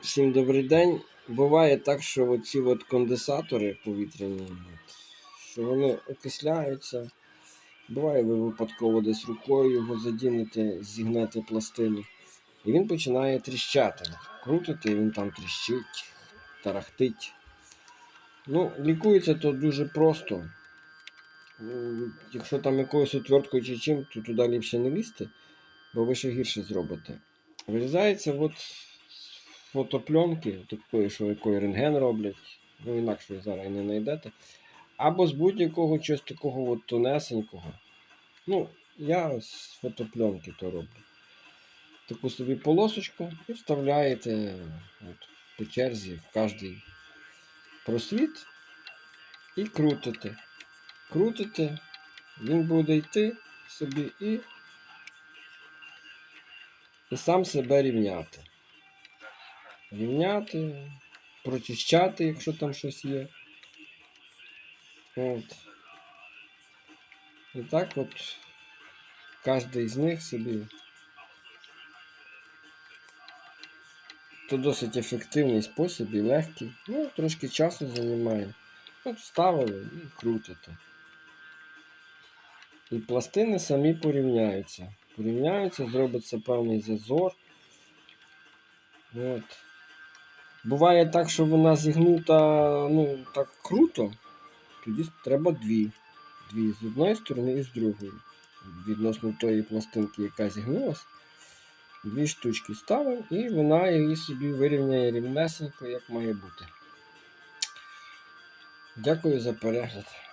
Всім добрий день. Буває так, що оці от конденсатори повітряні, що вони окисляються. Буває, ви випадково десь рукою його задінете, зігнете пластину. І він починає тріщати. Крутите, він там тріщить, тарахтить. Ну, лікується то дуже просто. Ну, Якщо там якоюсь отверткою чи чим, то туди ліпше не лізти, бо ви ще гірше зробите. Вирізається от фотопленки, такої, що якої рентген роблять, ну інакше зараз і не знайдете. Або з будь-якого чогось такого от тонесенького. Ну, я з фотопленки то роблю. Таку собі полосочку і вставляєте от, по черзі в кожний просвіт і крутите. Крутите, він буде йти собі і, і сам себе рівняти. Рівняти, прочищати, якщо там щось є. От. І так от кожен з них собі. То досить ефективний спосіб і легкий. Ну, трошки часу займає. От вставили і крутите. І пластини самі порівняються. Порівняються, зробиться певний зазор. От. Буває так, що вона зігнута ну, так круто, тоді треба дві. Дві з одної сторони і з другої. Відносно тої пластинки, яка зігнулась. Дві штучки ставимо і вона її собі вирівняє рівнесенько, як має бути. Дякую за перегляд.